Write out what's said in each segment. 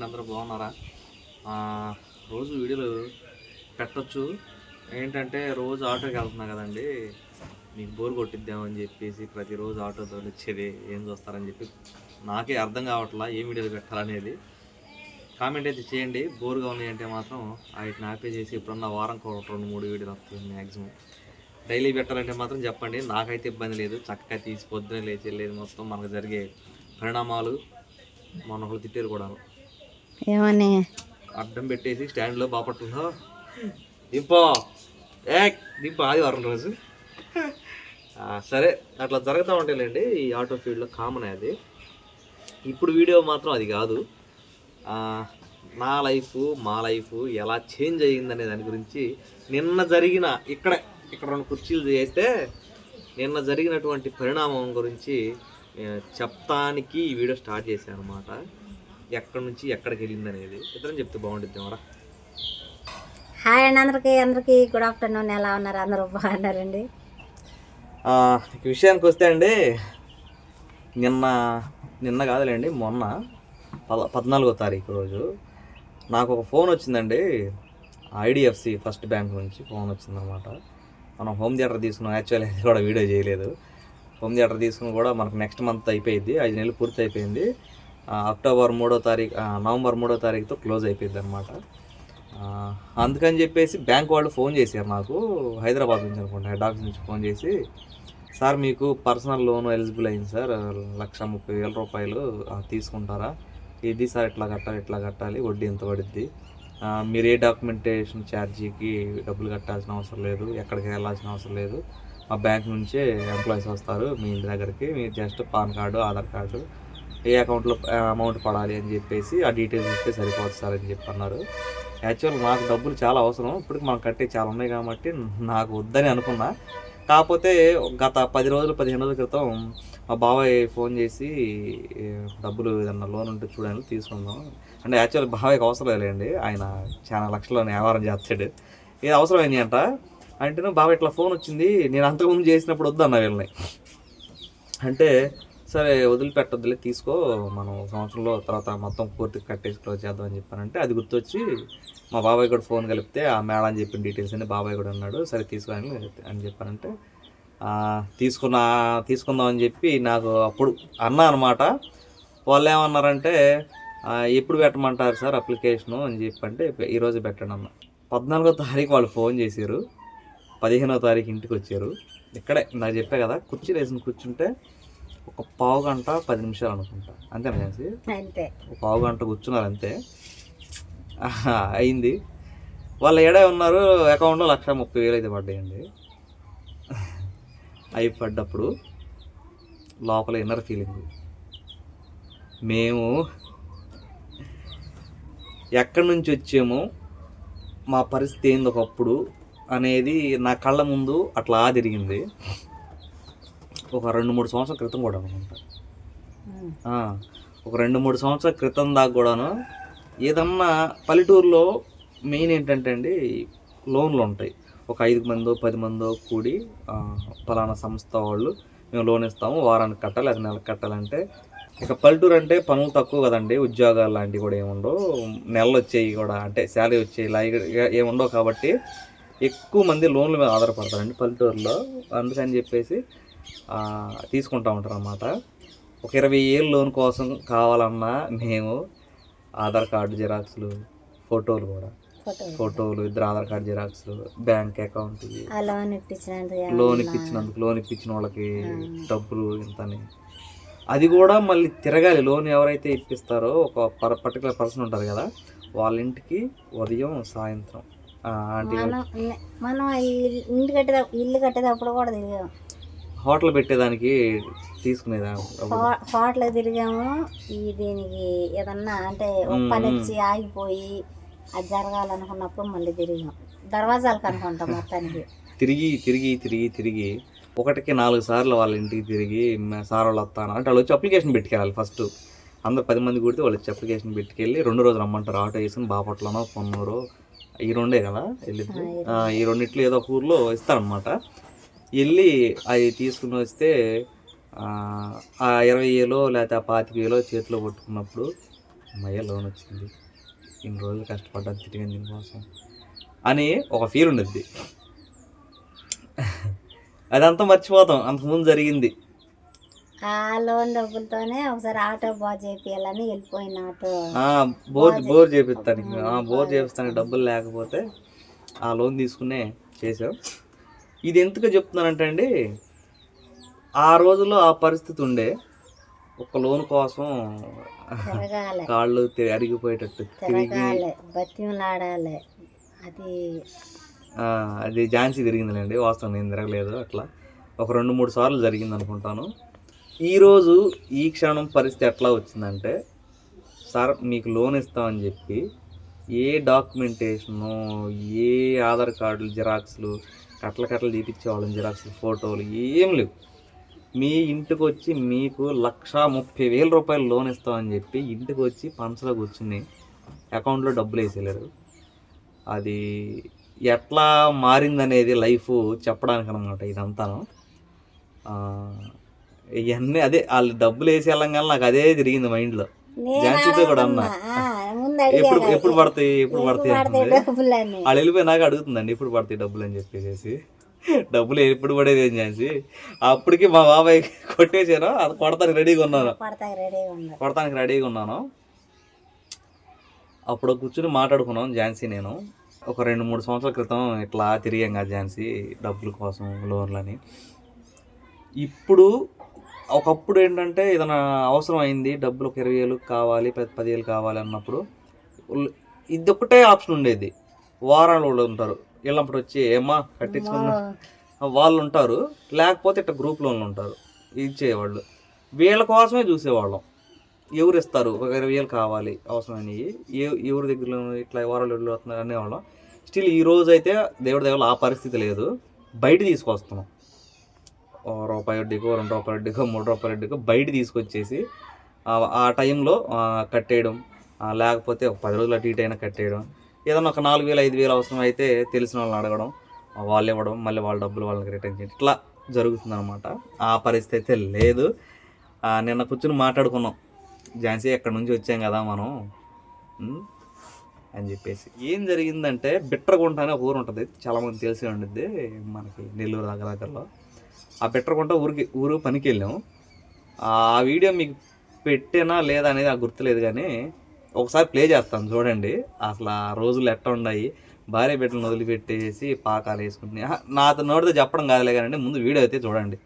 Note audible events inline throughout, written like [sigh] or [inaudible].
అండి అందరూ బాగున్నారా? రోజు వీడియోలు పెట్టొచ్చు. ఏంటంటే రోజు ఆటోకి వెళ్తున్నా కదండి. మీకు బోర్ కొట్టిద్దామని చెప్పేసి ప్రతిరోజు ఆటోతో వచ్చేది ఏం చూస్తారని చెప్పి నాకే అర్థం కావట్లా ఏం వీడియోలు పెట్టాలనేది. కామెంట్ అయితే చేయండి. బోర్గా ఉన్నాయంటే మాత్రం వాటిని ఆపేసేసి ఇప్పుడున్న వారం కూడా రెండు మూడు వీడియోలు వస్తుంది మ్యాక్సిమం డైలీ పెట్టాలంటే మాత్రం చెప్పండి. నాకైతే ఇబ్బంది లేదు. చక్కగా తీసి పొద్దున లేచి వెళ్ళేది మొత్తం మనకు జరిగే పరిణామాలు. మన ఒకళ్ళు తిట్టారు కూడా ఏమని? అడ్డం పెట్టేసి స్టాండ్లో బాపట్లలో దింపో. ఏ దింపో ఆదివారం రోజు. సరే అట్లా జరుగుతూ ఉంటాయిలేండి ఈ ఆటో ఫీల్డ్లో కామన్ అది. ఇప్పుడు వీడియో మాత్రం అది కాదు. నా లైఫ్ మా లైఫ్ ఎలా చేంజ్ అయ్యిందనే దాని గురించి నిన్న జరిగిన ఇక్కడ ఇక్కడ రెండు కుర్చీలు చేస్తే నిన్న జరిగినటువంటి పరిణామం గురించి చెప్తానికి ఈ వీడియో స్టార్ట్ చేశాను అనమాట ఎక్కడి నుంచి ఎక్కడికి వెళ్ళింది అనేది ఇద్దరం చెప్తే బాగుంటుంది మరా హాయ్ అండి అందరికీ అందరికీ గుడ్ ఆఫ్టర్నూన్ ఎలా ఉన్నారు? అందరూ బాగున్నారండి? విషయానికి వస్తే అండి నిన్న నిన్న కాదులేండి మొన్న పద పద్నాలుగో తారీఖు రోజు నాకు ఒక ఫోన్ వచ్చిందండి. ఐడిఎఫ్సి ఫస్ట్ బ్యాంక్ నుంచి ఫోన్ వచ్చిందనమాట. మనం హోమ్ థియేటర్ తీసుకున్నాం. యాక్చువల్లీ అది కూడా వీడియో చేయలేదు. హోమ్ థియేటర్ తీసుకుని కూడా మనకు నెక్స్ట్ మంత్ అయిపోయింది. ఐదు నెలలు పూర్తి అయిపోయింది. అక్టోబర్ మూడో తారీఖు నవంబర్ మూడో తారీఖుతో క్లోజ్ అయిపోయింది అనమాట అందుకని చెప్పేసి బ్యాంక్ వాళ్ళు ఫోన్ చేశారు నాకు హైదరాబాద్ నుంచి అనుకుంటా హెడ్ ఆఫీస్ నుంచి ఫోన్ చేసి సార్ మీకు పర్సనల్ లోన్ ఎలిజిబుల్ అయింది సార్ లక్ష ముప్పై వేల రూపాయలు తీసుకుంటారా? ఇది సార్ ఇట్లా కట్టాలి ఇట్లా కట్టాలి వడ్డీ ఎంత పడుద్ది? మీరు ఏ డాక్యుమెంటేషన్ ఛార్జీకి డబ్బులు కట్టాల్సిన అవసరం లేదు ఎక్కడికి వెళ్ళాల్సిన అవసరం లేదు. మా బ్యాంక్ నుంచే ఎంప్లాయీస్ వస్తారు మీ ఇంటి దగ్గరికి మీరు just PAN card Aadhaar card ఏ అకౌంట్లో అమౌంట్ పడాలి అని చెప్పేసి ఆ డీటెయిల్స్ ఇస్తే సరిపోతుంది సార్ అని చెప్పి అన్నారు. యాక్చువల్ నాకు డబ్బులు చాలా అవసరం. ఇప్పటికి మనం కట్టే చాలా ఉన్నాయి కాబట్టి నాకు వద్దని అనుకున్నా. కాకపోతే గత పది రోజులు పదిహేను రోజుల క్రితం మా బాబాయ్ ఫోన్ చేసి డబ్బులు ఏదన్నా లోన్ ఉంటే చూడండి తీసుకుందాం. అంటే యాక్చువల్ బాబాయ్కి అవసరం లేదండి. ఆయన చాలా లక్షల్లో వ్యాపారం చేస్తాడు. ఇది అవసరమైంది అంట? అంటే బాబాయ్ ఇట్లా ఫోన్ వచ్చింది. నేను అంతకుముందు చేసినప్పుడు వద్దన్న వీళ్ళని. అంటే సరే వదిలిపెట్టొద్దులే తీసుకో మనం సంవత్సరంలో తర్వాత మొత్తం పూర్తిగా కట్టేసి క్లోజ్ చేద్దామని చెప్పానంటే అది గుర్తొచ్చి మా బాబాయ్ కూడా ఫోన్ కలిపితే ఆ మేడం చెప్పిన డీటెయిల్స్ అన్ని బాబాయ్ కూడా ఉన్నాడు సరే తీసుకోని అని చెప్పానంటే తీసుకున్న తీసుకున్నా తీసుకుందాం అని చెప్పి నాకు అప్పుడు అన్నా అనమాట. వాళ్ళు ఏమన్నారంటే ఎప్పుడు పెట్టమంటారు సార్ అప్లికేషను? అని చెప్పి అంటే ఈరోజు పెట్టండి అన్న. పద్నాలుగో తారీఖు వాళ్ళు ఫోన్ చేశారు పదిహేనో తారీఖు ఇంటికి వచ్చారు. ఇక్కడే నాకు చెప్పే కదా కుర్చీ వేసిన కూర్చుంటే ఒక పావు గంట పది నిమిషాలు అనుకుంటా. అంతేనా చేసి అంతే. ఒక పావు గంట కూర్చున్నారు అంతే. అయింది. వాళ్ళు ఏడే ఉన్నారు అకౌంట్లో లక్ష ముప్పై వేలు అయితే పడ్డాయండి. అవి పడ్డప్పుడు లోపల ఇన్నర్ ఫీలింగ్ మేము ఎక్కడి నుంచి వచ్చామో మా పరిస్థితి ఏంది ఒకప్పుడు అనేది నా కళ్ళ ముందు అట్లా తిరిగింది. ఒక రెండు మూడు సంవత్సరాల క్రితం కూడా అనుకుంటా. ఒక రెండు మూడు సంవత్సరాల క్రితం దాకా కూడాను ఏదన్నా పల్లెటూరులో మెయిన్ ఏంటంటే అండి లోన్లు ఉంటాయి. ఒక ఐదు మందో పది మందో కూడి ఆ, పలానా సంస్థ వాళ్ళు మేము లోన్ ఇస్తాము వారానికి కట్టాలి అది నెలకు కట్టాలంటే ఇక పల్లెటూరు అంటే పనులు తక్కువ కదండి ఉద్యోగాలు లాంటివి కూడా ఏముండవు. నెలలు వచ్చేవి కూడా అంటే శాలరీ వచ్చేవి ఇలా ఏముండవు కాబట్టి ఎక్కువ మంది లోన్ల మీద ఆధారపడతారండి పల్లెటూరులో. అందుకని చెప్పేసి తీసుకుంటా ఉంటారు అన్నమాట. ఒక ఇరవై ఏళ్ళు లోన్ కోసం కావాలన్నా మేము ఆధార్ కార్డు జిరాక్స్లు ఫోటోలు కూడా. ఫోటో ఫోటోలు ఇద్దరు ఆధార్ కార్డు జిరాక్స్లు బ్యాంక్ అకౌంట్ లోన్ ఇప్పించినందుకు లోన్ ఇప్పించిన వాళ్ళకి డబ్బులు ఇంతని. అది కూడా మళ్ళీ తిరగాలి. లోన్ ఎవరైతే ఇప్పిస్తారో ఒక పర్ పర్టికులర్ పర్సన్ ఉంటారు కదా వాళ్ళ ఇంటికి ఉదయం సాయంత్రం. మనం ఇంటి కట్టేదా ఇల్లు కట్టేటప్పుడు కూడా తిరిగాము హోటల్ పెట్టేదానికి తీసుకునేదా? హోటల్ తిరిగాము. ఈ దీనికి ఏదన్నా అంటే పని వచ్చి ఆగిపోయి అది జరగాలనుకున్నప్పుడు మళ్ళీ తిరిగాం. దర్వాజాలకు అనుకుంటాం మొత్తానికి. తిరిగి తిరిగి తిరిగి తిరిగి ఒకటికి నాలుగు సార్లు వాళ్ళ ఇంటికి తిరిగి "మ- సార్ వాళ్ళు వస్తాను అంటే వాళ్ళు వచ్చి అప్లికేషన్ పెట్టుకెళ్ళాలి ఫస్ట్. అందరు పది మంది కూడితే వాళ్ళు వచ్చి అప్లికేషన్ పెట్టుకెళ్ళి రెండు రోజులు రమ్మంటారు. ఆటో వేసుకుని బాపట్లనో పొన్నూరు ఈ రెండే కదా వెళ్ళిద్ది ఆ, ఈ రెండిట్లు ఏదో ఒక ఊర్లో ఇస్తారనమాట వెళ్ళి అవి తీసుకుని వస్తే ఆ, ఇరవై వేలో లేకపోతే ఆ పాతిక వేలో చేతిలో పట్టుకున్నప్పుడు అమ్మయ్య లోన్ వచ్చింది. ఇన్ని రోజులు కష్టపడ్డా తిరిగింది దీనికోసం అని ఒక ఫీల్ ఉండద్ది. అదంతా మర్చిపోతాం అంతకుముందు జరిగింది. ఆ లోన్ డబ్బులతోనే ఒకసారి ఆటో బాగా చేపియాలని వెళ్ళిపోయిన ఆటో. బోర్ బోర్ చేపిస్తానికి ఆ, బోర్ చేపిస్తానికి డబ్బులు లేకపోతే ఆ లోన్ తీసుకునే చేసాం ఇది ఎందుకు చెప్తున్నానంటే అండి ఆ రోజుల్లో ఆ పరిస్థితి ఉండే ఒక లోన్ కోసం కాళ్ళు అరిగిపోయేటట్టు తిరిగి బతిమలాడాలి అది అది ఝాన్సీ తిరిగిందిలేండి వాస్తవం నేను తిరగలేదు అట్లా. ఒక రెండు మూడు సార్లు జరిగింది అనుకుంటాను ఈరోజు ఈ క్షణం పరిస్థితి ఎట్లా వచ్చిందంటే సార్ మీకు లోన్ ఇస్తామని చెప్పి ఏ డాక్యుమెంటేషను ఏ ఆధార్ కార్డులు జిరాక్స్లు కట్టల కట్టలు తీపిచ్చేవాళ్ళం జిరాక్స్లు ఫోటోలు ఏం లేవు. మీ ఇంటికి వచ్చి మీకు లక్ష ముప్పై వేల రూపాయలు లోన్ ఇస్తామని చెప్పి ఇంటికి వచ్చి పంచలో కూర్చుని అకౌంట్లో డబ్బులు వేసేయలేరు అది ఎట్లా మారిందనేది లైఫ్ చెప్పడానికి అనమాట ఇదంతాను ఇవన్నీ అదే వాళ్ళు డబ్బులు వేసి వెళ్ళంగానే నాకు అదే తిరిగింది మైండ్లో. నేను ఝాన్సీతో కూడా అన్నా. ముందు ఎప్పుడు ఎప్పుడు పడతాయి? ఎప్పుడు పడతాయి అంటుంది వాళ్ళు వెళ్ళిపోయినాక అడుగుతుందండి ఎప్పుడు పడతాయి డబ్బులు అని చెప్పేసి డబ్బులు ఎప్పుడు పడేది ఏం చేసి అప్పటికి మా బాబాయ్ కొట్టేసాను అది కొడతానికి రెడీగా ఉన్నాను. కొడతానికి రెడీగా ఉన్నాను. అప్పుడు కూర్చుని మాట్లాడుకున్నాం ఝాన్సీ నేను. ఒక రెండు మూడు సంవత్సరాల క్రితం ఇట్లా తిరిగాం కదా ఝాన్సీ డబ్బుల కోసం లోన్లని. ఇప్పుడు ఒకప్పుడు ఏంటంటే ఏదైనా అవసరం అయింది డబ్బులు ఒక ఇరవై వేలు కావాలి పది పదివేలు కావాలి అన్నప్పుడు ఇది ఒకటే ఆప్షన్ ఉండేది. వారాలు వాళ్ళు ఉంటారు. వీళ్ళప్పుడు వచ్చి ఏమా కట్టించుకున్నా వాళ్ళు ఉంటారు లేకపోతే ఇట్లా గ్రూప్ లోన్లు ఉంటారు. ఇచ్చేవాళ్ళు. వీళ్ళ కోసమే చూసేవాళ్ళం. ఎవరు ఇస్తారు ఒక ఇరవై వేలు కావాలి అవసరమైనవి ఏ ఎవరి దగ్గర ఇట్లా వారాలు ఇళ్ళు వస్తున్నారు అనేవాళ్ళం. స్టిల్ ఈ రోజు అయితే దేవుడి దగ్గర ఆ పరిస్థితి లేదు. బయట తీసుకొస్తున్నాం. రూపాయి వడ్డీకో రెండు రూపాయల వడ్డీకో మూడు రూపాయల వడ్డీకో బయట తీసుకొచ్చేసి ఆ- టైంలో కట్టేయడం లేకపోతే ఒక పది రోజులు అటు ఇటు అయినా కట్టేయడం ఏదైనా ఒక నాలుగు వేలు ఐదు వేలు అవసరం అయితే తెలిసిన వాళ్ళని అడగడం వాళ్ళు ఇవ్వడం మళ్ళీ వాళ్ళ డబ్బులు వాళ్ళకి రిటర్న్ చేయడం. ఇట్లా జరుగుతుందనమాట ఆ పరిస్థితి అయితే లేదు. నిన్న కూర్చుని మాట్లాడుకున్నాం. ఝాన్సీ ఎక్కడి నుంచి వచ్చాం కదా మనం? అని చెప్పేసి. ఏం జరిగిందంటే బిట్రగుంట అనే ఊరు ఉంటుంది. చాలామంది తెలిసి ఉండిద్ది మనకి నెల్లూరు దగ్గర దగ్గరలో. ఆ బిట్రగుంట ఊరికి ఊరు పనికి వెళ్ళాం. ఆ వీడియో మీకు పెట్టేనా లేదా అనేది ఆ గుర్తులేదు కానీ ఒకసారి ప్లే చేస్తాను చూడండి. అసలు ఆ రోజులు ఎట్లా ఉన్నాయి? భార్య బిడ్డలను వదిలిపెట్టేసి పాకాలు వేసుకుంటున్నాయి. ఆహా, నాతో నోటితో చెప్పడం కాదులే కానీ ముందు వీడియో అయితే చూడండి.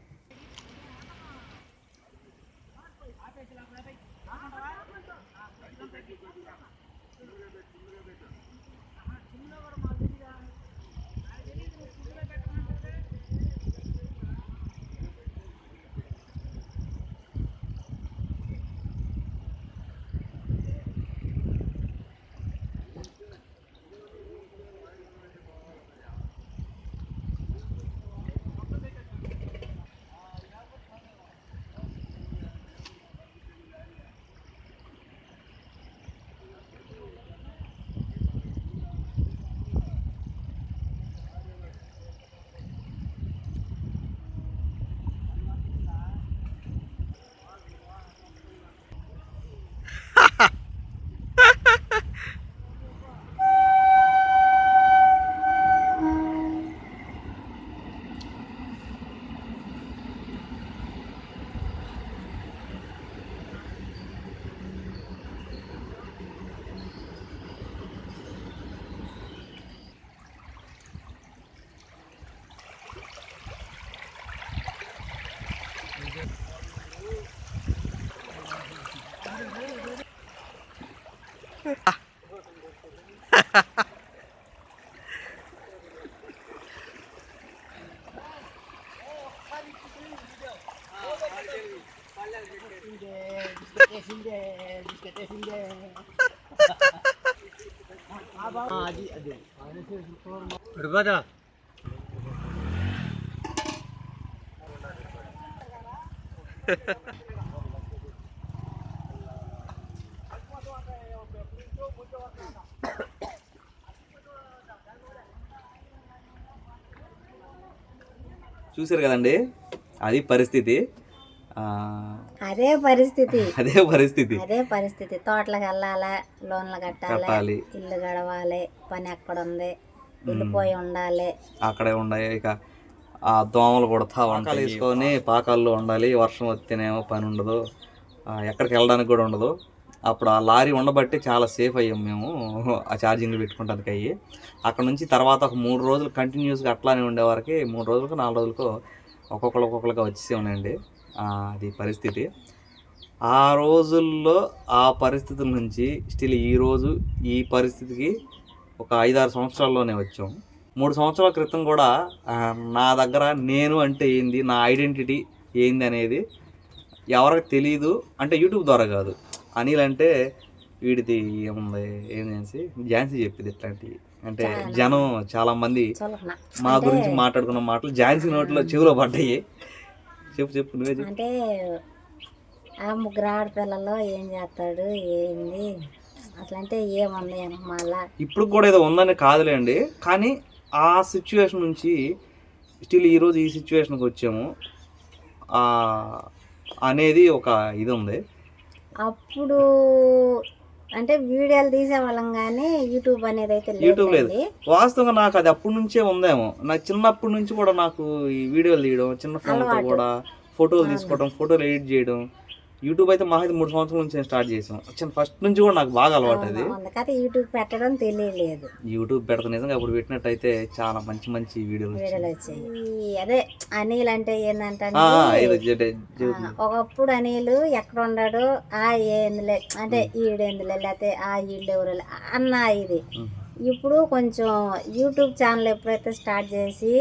చూసారు కదండి? అది పరిస్థితి. అదే పరిస్థితి. అదే పరిస్థితి. అదే పరిస్థితి. తోటలకు వెళ్ళాలా లోన్లు కట్టాలి ఇల్లు గడవాలి పని ఎక్కడ ఉంది వెళ్ళిపోయి ఉండాలి. అక్కడే ఉన్నాయి ఇక ఆ దోమలు కొడతా వంటలు వేసుకొని పాకాల్లో ఉండాలి. వర్షం వస్తేనేమో పని ఉండదు. ఎక్కడికి వెళ్ళడానికి కూడా ఉండదు. అప్పుడు ఆ లారీ ఉండబట్టి చాలా సేఫ్ అయ్యాం మేము. ఆ ఛార్జింగ్లు పెట్టుకుంటానికి అయ్యి. అక్కడ నుంచి తర్వాత ఒక మూడు రోజులు కంటిన్యూస్గా అట్లానే ఉండేవారికి మూడు రోజులకు నాలుగు రోజులకు ఒక్కొక్కరు ఒక్కొక్కరుగా వచ్చేసి ఉన్నాయండి అది పరిస్థితి. ఆ రోజుల్లో ఆ పరిస్థితుల నుంచి స్టిల్ ఈ రోజు ఈ పరిస్థితికి ఒక ఐదారు సంవత్సరాల్లోనే వచ్చాం. మూడు సంవత్సరాల క్రితం కూడా నా దగ్గర నేను అంటే ఏంది నా ఐడెంటిటీ ఏంది అనేది ఎవరికి తెలియదు అంటే యూట్యూబ్ ద్వారా కాదు. అనిల్ అంటే వీడిది ఏముంది ఏం ఝాన్సీ ఝాన్సీ చెప్పింది ఇట్లాంటివి. అంటే జనం చాలా. మంది చులకన మా గురించి మాట్లాడుకున్న మాటలు ఝాన్సీ నోట్లో చెవిలో పడ్డాయి. చెప్పు చెప్పు నువ్వే చెప్పు. అంటే ఆ ముగ్గురు ఆడపిల్లల్లో ఏం చేస్తాడు ఏంది? అసలు అంటే ఏముంది మళ్ళా? ఇప్పుడు కూడా ఏదో ఉందని కాదులేండి కానీ ఆ సిచ్యువేషన్ నుంచి స్టిల్ ఈరోజు ఈ సిచ్యువేషన్కి వచ్చాము. అనేది ఒక ఇది ఉంది. అప్పుడు అంటే వీడియోలు తీసేవాళ్ళం కానీ యూట్యూబ్ అనేది అయితే యూట్యూబ్ లేదు. వాస్తవంగా నాకు అది అప్పటి నుంచే ఉందేమో. నాకు చిన్నప్పటి నుంచి కూడా నాకు ఈ వీడియోలు తీయడం చిన్న ఫోన్తో అలవాటు. కూడా ఫోటోలు తీసుకోవడం ఫోటోలు ఎడిట్ చేయడం యూట్యూబ్ అయితే మా అయితే మూడు సంవత్సరాల నుంచి నేను స్టార్ట్ చేసాం ఫస్ట్ నుంచి కూడా నాకు బాగా అలవాటు అది. అందుకైతే యూట్యూబ్ పెట్టడం తెలియలేదు. యూట్యూబ్ పెడతా నిజంగా అప్పుడు పెట్టినట్టయితే చాలా మంచి మంచి వీడియోలు వచ్చాయి. వీడియోలు వచ్చాయి. ఈ అదే అనిల్ అంటే ఏంటంటే ఒకప్పుడు అనిలు ఎక్కడ ఉన్నాడు? ఆ ఏందిలే అంటే ఈడేందులే లేకపోతే ఆ ఈళ్ళు ఎవరు అన్న ఇది. ఇప్పుడు కొంచెం యూట్యూబ్ ఛానల్ ఎప్పుడైతే స్టార్ట్ చేసి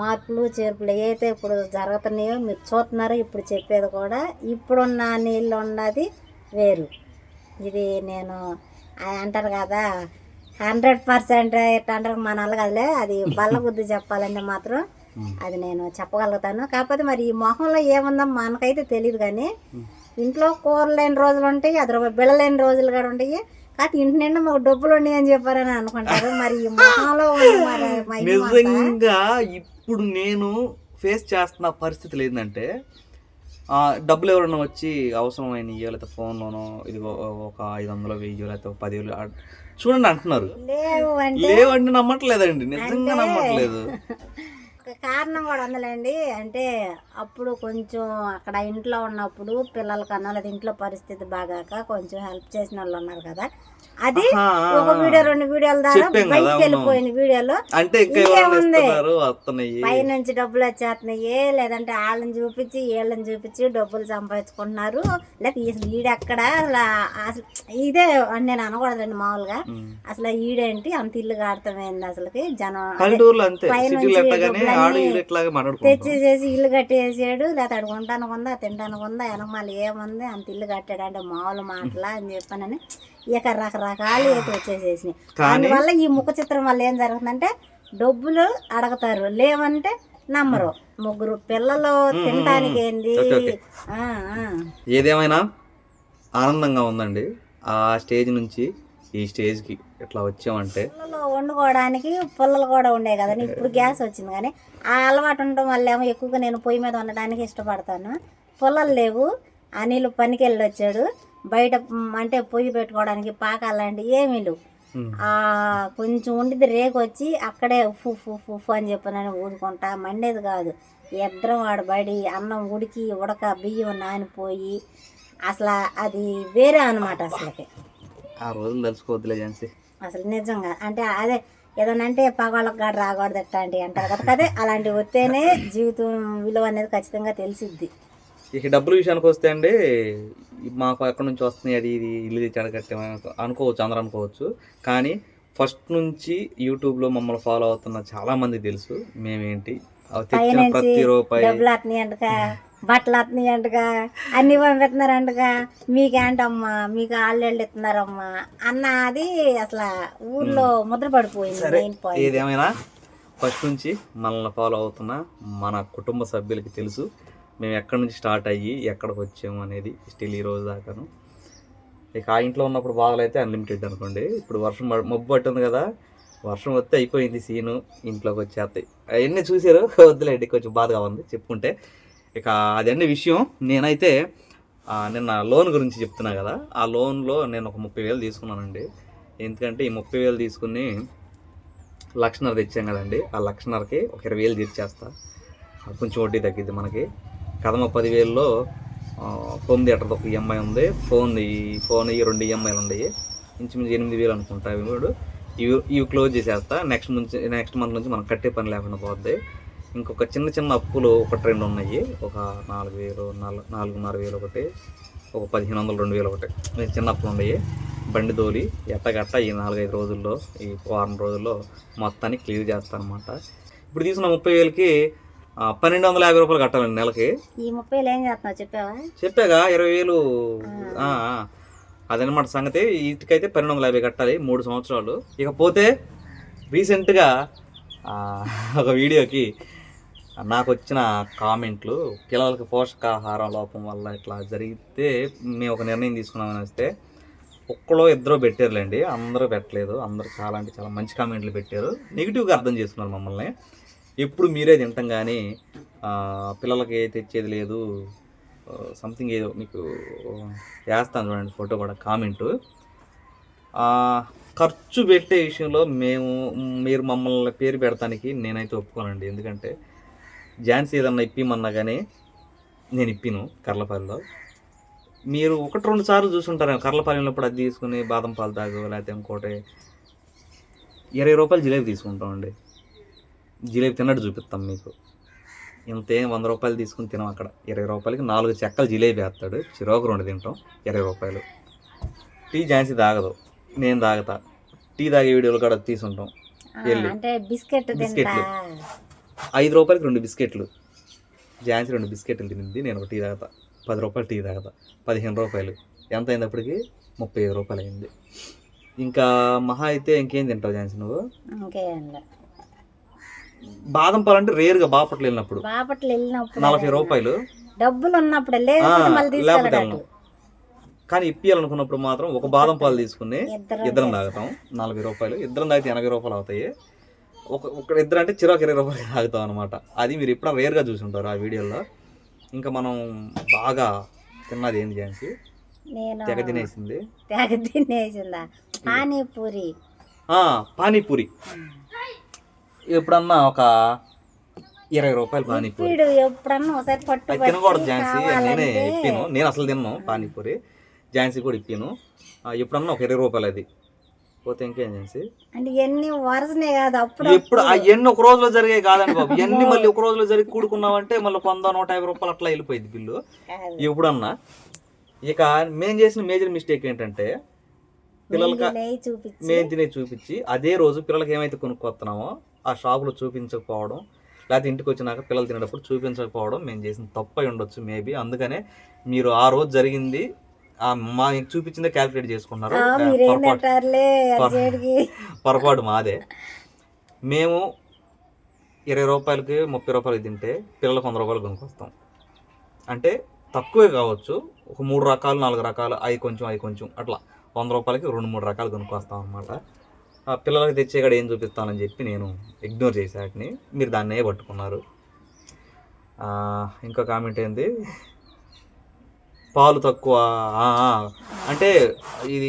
మార్పులు చేర్పులు ఏవైతే ఇప్పుడు జరుగుతున్నాయో మీరు చూస్తున్నారో ఇప్పుడు చెప్పేది కూడా ఇప్పుడున్న నీళ్ళు ఉన్నది వేరు. ఇది నేను అంటారు కదా హండ్రెడ్ పర్సెంట్ అంటారు మన కదలే అది బల్ల బుద్ధి చెప్పాలంటే మాత్రం అది నేను చెప్పగలుగుతాను. కాకపోతే మరి ఈ మొహంలో ఏముందో మనకైతే తెలియదు కానీ ఇంట్లో కూర లేని రోజులు ఉంటాయి అది రూపాయి బిళ్ళ లేని రోజులు కూడా ఉంటాయి. కాకపోతే ఇంటి నిండా మాకు డబ్బులు ఉన్నాయి అని చెప్పారని అనుకుంటారు. మరి ఈ మొహంలో మరి నిజంగా ఇప్పుడు నేను ఫేస్ చేస్తున్న పరిస్థితులు ఏంటంటే డబ్బులు ఎవరైనా వచ్చి అవసరమైన ఇయ్యో లేకపోతే ఫోన్లోనో ఇదిగో ఒక ఐదు వందలు వెయ్యో లేకపోతే పదివేలు చూడండి అంటున్నారు. లేవు అంటే? లేవంటే నమ్మట్లేదండి నిజంగా నమ్మట్లేదు. [laughs] కారణం కూడా ఉందిలేండి. అంటే అప్పుడు కొంచెం అక్కడ ఇంట్లో ఉన్నప్పుడు పిల్లల కన్నా లేదా ఇంట్లో పరిస్థితి బాగాక కొంచెం హెల్ప్ చేసిన వాళ్ళు ఉన్నారు కదా. అది ఒక వీడియో రెండు వీడియోల ద్వారా బయటికి. వెళ్ళిపోయిన వీడియోలో. అంటే ఇంకా ఇంకే ఎవరైనా ఉంది. ఇస్తున్నారు? వస్తున్నాయి. పై నుంచి డబ్బులు వచ్చేస్తున్నాయి లేదంటే వాళ్ళని చూపించి వీళ్ళని చూపించి డబ్బులు సంపాదించుకుంటున్నారు. లేకపోతే అసలు ఈడెక్కడ అసలు ఇదే నేను అనకూడదండి మామూలుగా. అసలు ఈడేంటి అంత ఇల్లు కాడతామైంది అసలుకి జనం. పైనుంచి తెచ్చేసేసి ఇల్లు కట్టేసాడు లేకపోతే అక్కడ ఉంటానికి ఉందా తింటానికి ఉందా వెనకమాల ఏముంది? అంత ఇల్లు కట్టాడు అంటే మామూలు మాటలా అని చెప్పానని ఇక రకరకాలు అయితే వచ్చేసేసినాయి. అందువల్ల ఈ ముఖ చిత్రం వల్ల ఏం జరుగుతుందంటే డబ్బులు అడగతారు లేవంటే నమ్మరు. ముగ్గురు పిల్లలు తినడానికి ఏంది. ఏదేమైనా ఆనందంగా ఉందండి. ఆ స్టేజ్ నుంచి ఈ స్టేజ్కి ఇట్లా వచ్చామంటే పిల్లలు వండుకోవడానికి పుల్లలు కూడా ఉండే కదండి ఇప్పుడు గ్యాస్ వచ్చింది కానీ ఆ అలవాటు ఉండడం వల్ల ఏమో ఎక్కువగా నేను పొయ్యి మీద ఉండడానికి ఇష్టపడతాను. పుల్లలు లేవు. అనిల్ పనికి వెళ్ళి వచ్చాడు బయట అంటే పొయ్యి పెట్టుకోవడానికి పాక అలాంటివి ఏమీ లేవు. కొంచెం ఉండిది రేకు వచ్చి అక్కడే ఉఫ్ ఉఫ్ ఉఫ్ అని చెప్పనని ఊదుకుంటా మండేది కాదు. ఇద్దరం వాడు బడి అన్నం ఉడికి ఉడక బియ్యం నానిపోయి అసలు అది వేరే అనమాట అసలుకి. ఆ తెలుసుకోవద్దులే ఝాన్సీ. అసలు నిజంగా అంటే అదే ఏదైనా అంటే పగవాళ్ళకి కాడ రాకూడదు అట్లాంటివి అంటారు కదా కదే. అలాంటివి వస్తేనే జీవితం విలువ అనేది ఖచ్చితంగా తెలిసిద్ది. ఇక డబ్బుల విషయానికి వస్తే అండి మాకు ఎక్కడి నుంచి వస్తున్నాయి అది ఇది ఇల్లు అనుకో- అనుకోవచ్చు అందరూ అనుకోవచ్చు. కానీ ఫస్ట్ నుంచి యూట్యూబ్లో మమ్మల్ని ఫాలో అవుతున్న చాలా మంది తెలుసు మేమేంటి. తెచ్చిన ప్రతి రూపాయి బట్టలు అతని అంటగా అన్ని పంపిస్తున్నారు అంటగా మీకేంటమ్మా మీకు ఆళ్ళేళ్ళు ఇస్తున్నారమ్మా అన్న అది అసలు ఊర్లో ముద్ర పడిపోయింది ఏదేమైనా ఫస్ట్ నుంచి మనల్ని ఫాలో అవుతున్న మన కుటుంబ సభ్యులకి తెలుసు. మేము ఎక్కడి నుంచి స్టార్ట్ అయ్యి ఎక్కడికి వచ్చాము అనేది స్టిల్ ఈ రోజు దాకాను. ఇక ఆ ఇంట్లో ఉన్నప్పుడు బాధలు అయితే అన్లిమిటెడ్ అనుకోండి. ఇప్పుడు వర్షం మబ్బు పట్టుంది కదా వర్షం వస్తే అయిపోయింది సీను ఇంట్లోకి వచ్చేస్తాయి. అవన్నీ చూసారు? [laughs] వద్దులేండి కొంచెం బాధగా ఉంది చెప్పుకుంటే. ఇక అదండి విషయం. నేనైతే నిన్న లోన్ గురించి చెప్తున్నా కదా ఆ లోన్లో నేను ఒక ముప్పై వేలు తీసుకున్నానండి. ఎందుకంటే ఈ ముప్పై వేలు తీసుకుని లక్షన్నర తెచ్చాం కదండి. ఆ లక్షన్నరకి ఒక ఇరవై వేలు తీర్చేస్తా. కొంచెం వడ్డీ తగ్గిద్ది మనకి. కదమ పదివేల్లో తొమ్మిది ఫోన్ ఒక ఈఎంఐ ఉంది. ఫోన్ ఈ ఫోన్ ఈ రెండు ఈఎంఐలు ఉన్నాయి. ఇంచుమించు ఎనిమిది వేలు అనుకుంటా. వీడు కూడా ఇవి ఇవి క్లోజ్ చేసేస్తా. నెక్స్ట్ నుంచి నెక్స్ట్ మంత్ నుంచి మనం కట్టే పని లేకుండా పోద్ది. ఇంకొక చిన్న చిన్న అప్పులు ఒకటి రెండు ఉన్నాయి. ఒక నాలుగు వేలు నాలుగు నాలుగున్నర వేలు ఒకటి ఒక పదిహేను వందలు రెండు వేలు ఒకటి. చిన్న అప్పులు ఉన్నాయి. బండి దోలి ఎట్టగట్ట ఈ నాలుగైదు రోజుల్లో ఈ వారం రోజుల్లో మొత్తాన్ని క్లియర్ చేస్తాను అనమాట ఇప్పుడు తీసుకున్న ముప్పై వేలకి పన్నెండు వందల యాభై రూపాయలు కట్టాలండి నెలకి. ఈ ముప్పైలు ఏం చేస్తున్నావు? చెప్పావా? చెప్పాగా ఇరవై వేలు. అదనమాట సంగతి. వీటికైతే పన్నెండు వందల యాభై కట్టాలి మూడు సంవత్సరాలు. ఇకపోతే రీసెంట్గా [laughs] ఒక వీడియోకి నాకు వచ్చిన కామెంట్లు పిల్లలకి పోషకాహారం లోపం వల్ల ఇట్లా జరిగితే మేము ఒక నిర్ణయం తీసుకున్నామని వస్తే ఒక్కలో ఇద్దరు పెట్టారులేండి. అందరూ పెట్టలేదు. అందరూ చాలా అంటే చాలా మంచి కామెంట్లు పెట్టారు. నెగిటివ్గా అర్థం చేసుకున్నారు మమ్మల్ని. ఎప్పుడు మీరే తింటాం కానీ పిల్లలకి తెచ్చేది లేదు సంథింగ్ ఏదో మీకు వేస్తాను చూడండి ఫోటో కూడా కామెంట్. ఖర్చు పెట్టే విషయంలో మేము మీరు మమ్మల్ని పేరు పెడతానికి నేనైతే ఒప్పుకోనండి. ఎందుకంటే ఝాన్సీ ఏదన్నా ఇప్పిమన్నా కానీ నేను ఇప్పిను కర్లపల్లిలో మీరు ఒకటి రెండు సార్లు చూసుంటారు. కర్లపల్లి వెళ్ళినప్పుడు అది తీసుకుని బాదం పాలు తాగు లేకపోతే ఇంకోటి ఇరవై రూపాయలు జిలేబీ తీసుకుంటామండి. జిలేబీ తిన్నట్టు చూపిస్తాం మీకు. ఇంతేం వంద రూపాయలు తీసుకుని తినాం అక్కడ. ఇరవై రూపాయలకి నాలుగు చెక్కలు జిలేబీ వేస్తాడు. చిరోకు రెండు తింటాం. ఇరవై రూపాయలు. టీ ఝాన్సీ తాగదు. నేను తాగుతా. టీ తాగే వీడియోలు కూడా తీసుంటాం వెళ్ళి. బిస్కెట్లు. ఐదు రూపాయలకి రెండు బిస్కెట్లు. ఝాన్సీ రెండు బిస్కెట్లు తినింది. నేను ఒక టీ తాగుతా. పది రూపాయలు టీ తాగుతా. పదిహేను రూపాయలు. ఎంత అయినప్పటికీ ముప్పై ఐదు రూపాయలు అయింది. ఇంకా మహా అయితే ఇంకేం తింటావు ఝాన్సీ నువ్వు. బాదం పాలు అంటే రేరుగా బాపట్లు వెళ్ళినప్పుడు. బాపట్ల వెళ్ళినప్పుడు నలభై రూపాయలు. డబ్బులు ఉన్నప్పుడు లేకపోతే. కానీ ఇప్పియాలనుకున్నప్పుడు మాత్రం ఒక బాదం పాలు తీసుకుని ఇద్దరం తాగుతాం. నలభై రూపాయలు. ఇద్దరం తాగితే ఎనభై రూపాయలు అవుతాయి. ఒక ఒక ఇద్దరు అంటే చిరాకు ఇరవై రూపాయలు [laughs] తాగుతాం అనమాట అది మీరు ఎప్పుడో రేర్గా చూసి ఉంటారు ఆ వీడియోలో? ఇంకా మనం బాగా తిన్నది ఏంది ఝాన్సీ తెగ తినేసింది. తెగ తినేసిందా? పానీపూరి. పానీపూరి. ఎప్పుడన్నా ఒక ఇరవై రూపాయలు పానీపూరి. వీడు ఎప్పుడన్నా ఒకసారి పట్టు అది తినకూడదు ఝాన్సీ. నేనే ఇప్పాను. నేను అసలు తిన్నాను పానీపూరి. ఝాన్సీ కూడా ఇప్పాను. ఎప్పుడన్నా ఒక ఇరవై రూపాయలు అది. పోతే ఇంకేం ఝాన్సీ? అంటే ఎన్ని వరుసనే కాదు అప్పుడు ఎప్పుడు ఆ ఎన్ని ఒక రోజులో జరిగాయి కాదండి బాబు. ఎన్ని మళ్ళీ ఒక రోజులో జరిగి కూడుకున్నామంటే మళ్ళీ వంద నూట యాభై రూపాయలు అట్లా వెళ్ళిపోయింది బిల్లు. ఎప్పుడన్నా? ఇక మేము చేసిన మేజర్ మిస్టేక్ ఏంటంటే పిల్లలకి మేము తినే చూపించి అదే రోజు పిల్లలకి ఏమైతే కొనుక్కొస్తున్నామో ఆ షాపులో చూపించకపోవడం లేకపోతే ఇంటికి వచ్చినాక పిల్లలు తినేటప్పుడు చూపించకపోవడం మేము చేసిన తప్పు ఉండొచ్చు మేబీ. అందుకనే మీరు ఆ రోజు జరిగింది మా చూపించిందే క్యాల్కులేట్ చేసుకున్నారు పొరపాటు. మాదే. మేము ఇరవై రూపాయలకి ముప్పై రూపాయలకి తింటే పిల్లలకు వంద రూపాయలు కొనుక్కొస్తాం. అంటే తక్కువే కావచ్చు ఒక మూడు రకాలు నాలుగు రకాలు అవి కొంచెం అవి కొంచెం అట్లా వంద రూపాయలకి రెండు మూడు రకాలు కొనుక్కొస్తాం అనమాట పిల్లలకి తెచ్చే కాడ ఏం చూపిస్తానని చెప్పి నేను ఇగ్నోర్ చేసే వాటిని మీరు దాన్నే పట్టుకున్నారు. ఇంకో కామెంట్ ఏంది? పాలు తక్కువ అంటే ఇది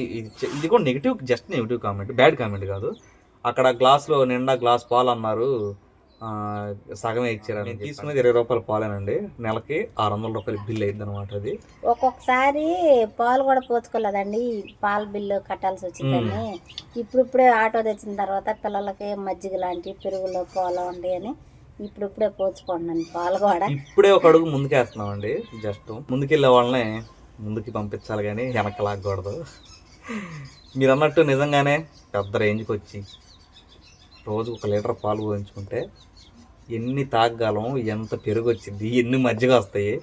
ఇది కూడా negative just negative comment bad comment కాదు. అక్కడ గ్లాస్లో నిండా గ్లాస్ పాలు అన్నారు సగమే ఇచ్చారు నేను తీసుకునేది ఇరవై రూపాయల పాలేనండి. నెలకి ఆరు వందల రూపాయల బిల్ అయింది అనమాట అది. ఒక్కొక్కసారి పాలు కూడా పోసుకోలేదండి పాల బిల్లు కట్టాల్సి వచ్చిందని. ఇప్పుడిప్పుడే ఆటో తెచ్చిన తర్వాత పిల్లలకి మజ్జిగ లాంటి పెరుగులో పాలు ఉంటాయి అని ఇప్పుడిప్పుడే పోచుకుంటున్నాను పాలు కూడా. ఇప్పుడే ఒక అడుగు ముందుకేస్తున్నామండి జస్ట్. ముందుకెళ్ళే వాళ్ళని ముందుకి పంపించాలి కానీ వెనక్కి లాగకూడదు. మీరు అన్నట్టు నిజంగానే పెద్ద రేంజ్కి వచ్చి రోజు ఒక లీటర్ పాలు పోయించుకుంటే ఎన్ని తాగగలం ఎంత పెరుగు వచ్చింది ఎన్ని మజ్జిగ వస్తాయి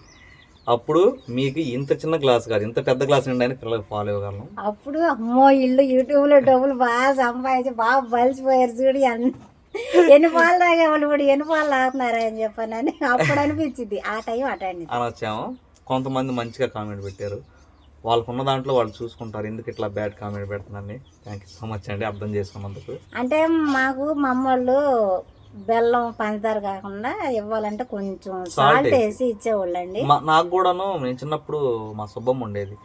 అప్పుడు మీకు ఇంత చిన్న గ్లాస్ కాదు ఇంత పెద్ద గ్లాస్ నిండా పిల్లలకు పాలు ఇవ్వగలను. అప్పుడు అమ్మో ఇల్లు యూట్యూబ్లో డబ్బులు బాగా సంపాదించి బాగా బలిసిపోయారు చూడు ఎన్ని పాలు తాగేవాళ్ళు ఇప్పుడు ఎన్ని పాలు తాగుతున్నారా అని చెప్పానని అప్పుడు అనిపించింది. ఆ టైం అటండి అని వచ్చాము. కొంతమంది మంచిగా కామెంట్ పెట్టారు. వాళ్ళకు ఉన్న దాంట్లో వాళ్ళు చూసుకుంటారు ఎందుకు ఇట్లా బ్యాడ్ కామెంట్ పెడుతున్నారని. థ్యాంక్ యూ సో మచ్ అండి అర్థం చేసుకున్నందుకు. అంటే మాకు మా అమ్మోళ్ళు బెల్లం పంచదార కాకుండా ఇవ్వాలంటే కొంచెం సాల్ట్ వేసి. ఇచ్చేవాళ్ళండి నాకు కూడాను నేను చిన్నప్పుడు మా సుబ్బమ్మ ఉండేది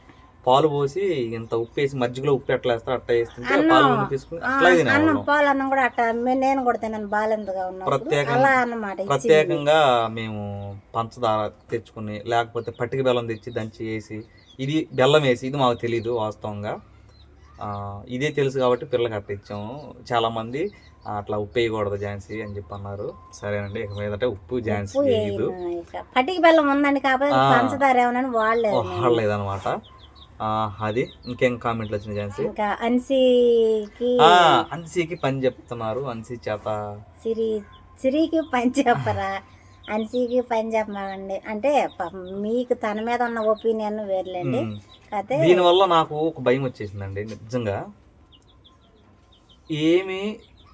పాలు పోసి ఇంత ఉప్పు వేసి మజ్జిగలో ఉప్పు ఎట్లా వేస్తారు అట్లా వేస్తుంటే అన్నం. పాలు తీసుకుని అట్లా అన్నం పాలు అన్నం కూడా అట్ట నేను కూడా తిన్నాను బాలెంతగా ఉన్నప్పుడు ప్రత్యేకంగా- అలా అన్నమాట. ప్రత్యేకంగా మేము పంచదార తెచ్చుకుని లేకపోతే పట్టిక బెల్లం తెచ్చి దంచి వేసి ఇది బెల్లం వేసి ఇది మాకు తెలియదు వాస్తవంగా ఆ, ఇదే తెలుసు కాబట్టి పిల్లలకి అట్లా ఇచ్చాము చాలామంది "ఆ, అట్లా ఉప్పు వేయకూడదు ఝాన్సీ అని చెప్పి అన్నారు. సరేనండి ఇక మీదట ఉప్పు ఝాన్సీ వేయదు బెల్లం ఉందండి ఆ. పంచదార ఏమన్నా వాడలేదు ఆ, అది ఇంకేం కామెంట్లు వచ్చినాయి ఝాన్సీ? ఇంకా అన్సీకి అన్సీకి పని చెప్తున్నారు. అన్సీ చేత సిరి సిరికి పని చెప్పరా? అన్సీకి పని చెప్పమండి. అంటే మీకు తన మీద ఉన్న ఒపీనియన్ వేర్లేండి. అయితే దీనివల్ల నాకు ఒక భయం వచ్చేసిందండి నిజంగా. ఏమి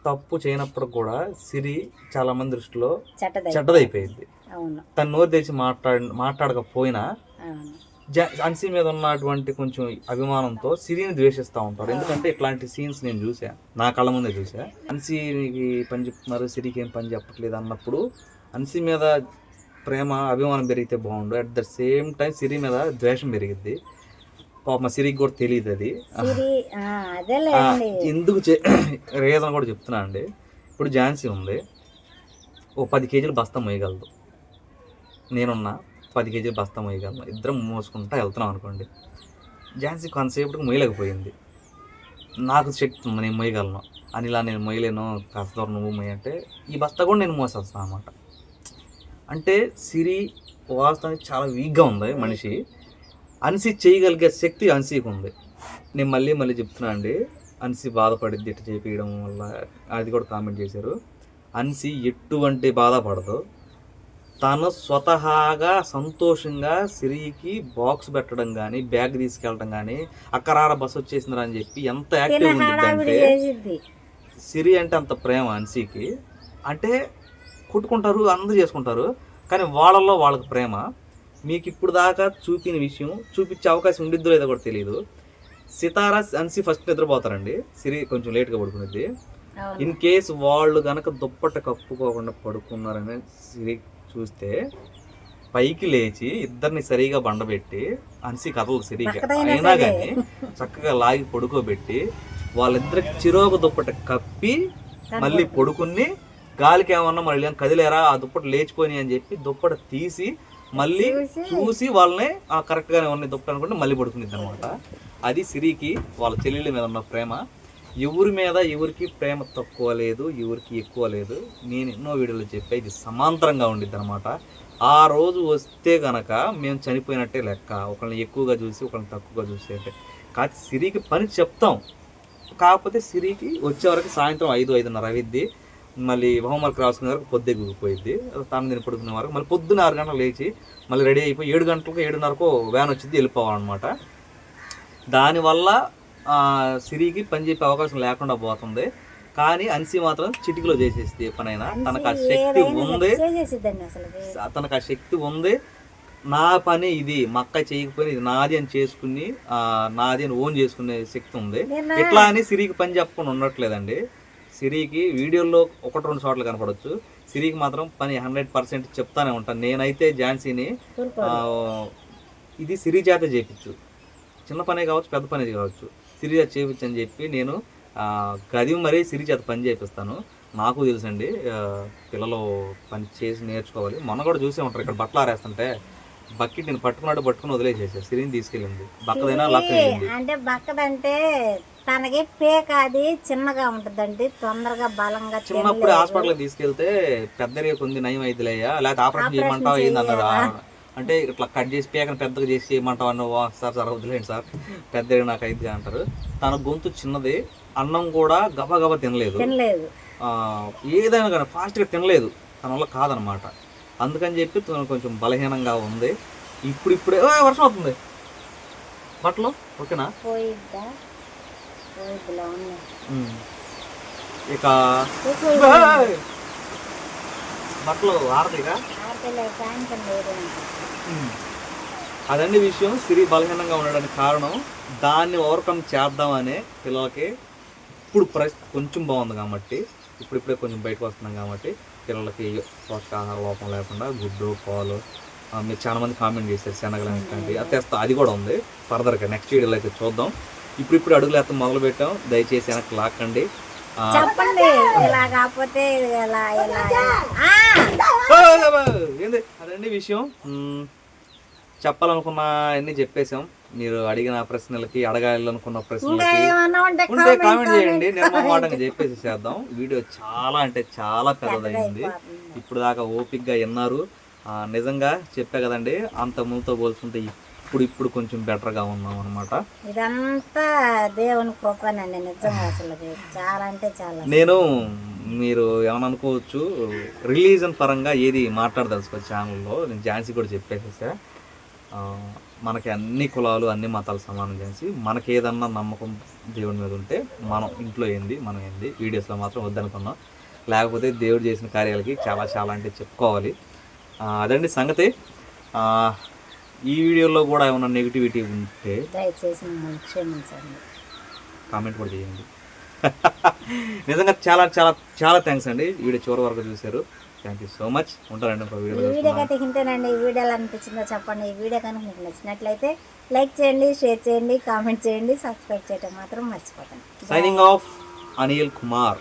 తప్పు చేయనప్పుడు కూడా సిరి చాలా మంది దృష్టిలో చెడ్డదై చెడ్డదైపోయింది. తను నోరు తెరిచి మాట్లాడ మాట్లాడకపోయినా అన్సీ మీద ఉన్నటువంటి కొంచెం అభిమానంతో సిరిని ద్వేషిస్తూ ఉంటారు. ఎందుకంటే ఇట్లాంటి సీన్స్ నేను చూసా నా కళ్ళ ముందే చూసా అన్సీకి పని చెప్తున్నారు సిరికి ఏం పని చెప్పట్లేదు అన్నప్పుడు అన్సీ మీద ప్రేమ అభిమానం పెరిగితే బాగుండు. At the same time Siri మీద ద్వేషం పెరిగిద్ది. పాప మా సిరికి కూడా తెలియదు అది. ఎందుకు [coughs] రీజన్ కూడా చెప్తున్నా అండి. ఇప్పుడు ఝాన్సీ ఉంది. ఓ పది కేజీలు బస్తా మోయగలదు. నేనున్నా పది కేజీలు బస్తా మోయగలను. ఇద్దరం మోసుకుంటా వెళ్తున్నాం అనుకోండి. ఝాన్సీ కొంతసేపటికి మొయ్యలేకపోయింది నాకు శక్తి ఉంది నేను మొయ్యగలను అని ఇలా నేను మొయ్యలేను కాస్త దూరం నువ్వు మొయ్యి అంటే ఈ బస్తా కూడా నేను మోసేస్తాను అనమాట అంటే సిరి వాస్తవానికి చాలా వీక్గా ఉంది మనిషి. అన్సీ చేయగలిగే శక్తి అన్సీకి ఉంది. నేను మళ్ళీ మళ్ళీ చెప్తున్నా అండి అన్సి బాధపడిద్ది ఇట్లా చేపించడం వల్ల అది కూడా కామెంట్ చేశారు. అన్సి ఎటువంటి బాధపడదు తను స్వతహాగా సంతోషంగా సిరికి బాక్స్ పెట్టడం కానీ బ్యాగ్ తీసుకెళ్ళడం కానీ అక్కరార బస్ వచ్చేసిందిరా అని చెప్పి ఎంత యాక్టివ్ చేసిద్ది. సిరి అంటే అంత ప్రేమ అన్సీకి. అంటే కొట్టుకుంటారు అందరూ చేసుకుంటారు కానీ వాళ్ళల్లో వాళ్ళకి ప్రేమ. మీకు ఇప్పుడు దాకా చూపిన విషయం చూపించే అవకాశం ఉండిద్దో లేదో కూడా తెలియదు సితారా అన్సీ ఫస్ట్ నిద్రపోతారండి. సిరి కొంచెం లేట్గా పడుకునేది ఇన్ కేస్ వాళ్ళు గనక దుప్పట్ట కప్పుకోకుండా పడుకున్నారని సిరి చూస్తే పైకి లేచి ఇద్దరిని సరిగా బండబెట్టి అన్సి కథలు సిరిగా. అయినా. కానీ చక్కగా లాగి పడుకోబెట్టి వాళ్ళిద్దరికి చిరోక దుప్పట కప్పి మళ్ళీ పడుకుని గాలికి ఏమన్నా మళ్ళీ కదిలేరా? ఆ దుప్పట లేచిపోయి అని చెప్పి దుప్పట తీసి మళ్ళీ చూసి వాళ్ళని ఆ కరెక్ట్ గానే ఉన్నాయి దుప్పట అనుకుంటే మళ్ళీ పడుకునిద్ది అనమాట అది సిరికి వాళ్ళ చెల్లెళ్ళ మీద ఉన్న ప్రేమ. ఎవరి మీద ఎవరికి ప్రేమ తక్కువ లేదు ఎవరికి ఎక్కువ లేదు. నేను ఎన్నో వీడియోలో చెప్పా ఇది సమాంతరంగా ఉండిద్ది అనమాట ఆ రోజు వస్తే గనక మేము చనిపోయినట్టే లెక్క. ఒకళ్ళని ఎక్కువగా చూసి ఒకళ్ళని తక్కువగా చూసి అంటే. కాకపోతే సిరికి పని చెప్తాం. కాకపోతే సిరికి వచ్చే వరకు సాయంత్రం ఐదు ఐదున్నర అవిద్ది మళ్ళీ హోంవర్క్ రాసుకునే వరకు పొద్దు ఎగిపోయింది తను తిని పడుకునే వరకు మళ్ళీ పొద్దున్న ఆరు గంటలకు లేచి మళ్ళీ రెడీ అయిపోయి ఏడు గంటలకు ఏడున్నరకు వ్యాన్ వచ్చింది వెళ్ళిపోవాలన్నమాట. దానివల్ల సిరికి పని చెప్పే అవకాశం లేకుండా పోతుంది. కానీ అన్సి మాత్రం చిటికలో చేసేస్తుంది ఏ పనైనా. తనకు ఆ శక్తి ఉంది. తనకు ఆ శక్తి ఉంది. నా పని ఇది మా అక్క చేయకపోయినా ఇది నాది అని చేసుకుని నాది అని ఓన్ చేసుకునే శక్తి ఉంది. ఇట్లా అని సిరికి పని చెప్పకుండా ఉండట్లేదండి. సిరికి వీడియోలో ఒకటి రెండు చోట్ల కనపడవచ్చు సిరికి మాత్రం పని హండ్రెడ్ పర్సెంట్ చెప్తానే ఉంటాను నేనైతే ఝాన్సీని ఇది సిరి చేత చేపించు చిన్న పనే కావచ్చు పెద్ద పనే కావచ్చు. సిరి చేత చేపించు అని చెప్పి నేను గది మరీ సిరి చేత పని చేపిస్తాను. నాకు తెలుసండి పిల్లలు పని చేసి నేర్చుకోవాలి. మొన్న కూడా చూసే ఉంటారు ఇక్కడ బట్టలు ఆరేస్తుంటే. బకెట్ నేను పట్టుకున్నాడు పట్టుకుని వదిలేసేసా. సిరిని తీసుకెళ్ళింది. బక్కదైనా లక్క వెళ్ళింది. అంటే బక్కదంటే తనకి పేక అది చిన్నగా ఉంటుందండి. తొందరగా బలంగా చిన్నప్పుడు తినలేదు. హాస్పిటల్కి తీసుకెళ్తే పెద్దరిగా కొంది నయం అయిద్దిలేయ్యా లేకపోతే ఆపరేషన్ చేయమంటావా ఏంది? ఆ, అంటే ఇట్లా కట్ చేసి పేకను పెద్దగా చేసి చేయమంటావా అన్న సార్ సార్ వదిలేండి సార్. పెద్దగా నాకు అయింది అంటారు. తన గొంతు చిన్నది అన్నం కూడా గబా గబా తినలేదు. తినలేదు ఏదైనా కానీ ఫాస్ట్గా తినలేదు. తన వల్ల కాదనమాట. అందుకని చెప్పి తను కొంచెం బలహీనంగా ఉంది. ఇప్పుడు ఇప్పుడే వర్షం అవుతుంది బట్టలు ఓకేనా. ఇక! బట్టలు ఆరదిగా అదండి విషయం. సిరి బలహీనంగా ఉండడానికి కారణం. దాన్ని ఓవర్కమ్ చేద్దామనే పిల్లలకి ఇప్పుడు పరిస్థితి కొంచెం బాగుంది కాబట్టి ఇప్పుడిప్పుడే కొంచెం బయటకు వస్తున్నాం కాబట్టి. పిల్లలకి పోషకాహార లోపం లేకుండా గుడ్డు పాలు మీరు చాలా మంది కామెంట్ చేశారు శనగలు అనేటువంటి అది తెస్తా అది కూడా ఉంది. ఫర్దర్గా నెక్స్ట్ వీడియోలో అయితే చూద్దాం. ఇప్పుడు ఇప్పుడు అడుగులు ఎత్త మొదలు పెట్టాం. దయచేసి వెనక్కి లాక్కండి. ఆ, చెప్పండి ఇలా కాకపోతే ఇలా ఇలా ఇలా. ఆ! ఏంది? అదండి విషయం. చెప్పాలనుకున్న అన్ని చెప్పేశాం. మీరు అడిగిన ప్రశ్నలకి అడగాలనుకున్న ప్రశ్నలకి ఉంటే కామెంట్ చేయండి. నిర్మమాటంగా చెప్పేసి చేద్దాం. వీడియో చాలా అంటే చాలా పెద్దదైంది. ఇప్పుడు దాకా ఓపిక్గా విన్నారు. నిజంగా చెప్పా కదండి అంత ముందుతో పోల్చుకుంటే ఇప్పుడు ఇప్పుడు కొంచెం బెటర్గా ఉన్నాం అనమాట ఇదంతా దేవుని కృపనండి నిజంగా అసలు చాలా అంటే చాలా. నేను మీరు ఏమైనా అనుకోవచ్చు రిలీజన్ పరంగా ఏది మాట్లాడదలుచుకో ఛానల్లో నేను ఝాన్సీ కూడా చెప్పేసేసా. మనకి అన్ని కులాలు అన్ని మతాలు సమానం చేసి మనకి ఏదన్నా నమ్మకం దేవుడి మీద ఉంటే మనం ఇంట్లో ఏంది మనం ఏంది వీడియోస్లో మాత్రం వద్దనుకున్నాం. లేకపోతే దేవుడు చేసిన కార్యాలకి చాలా చాలా అంటే చెప్పుకోవాలి. అదండి సంగతి. ఈ వీడియోలో కూడా ఏమైనా నెగిటివిటీ ఉంటే కామెంట్ కూడా చేయండి. [laughs] నిజంగా చాలా చాలా చాలా థ్యాంక్స్ అండి. వీడియో చివరి వరకు చూశారు. థ్యాంక్ యూ సో మచ్ ఉంటారండి ఒక వీడియో వీడియో కనుక తింటేనండి ఈ వీడియో ఎలా అనిపించిందో చెప్పండి. ఈ వీడియో కనుక మీకు నచ్చినట్లయితే లైక్ చేయండి షేర్ చేయండి కామెంట్ చేయండి సబ్స్క్రైబ్ చేయడం మాత్రం మర్చిపోకండి. Signing off Anil Kumar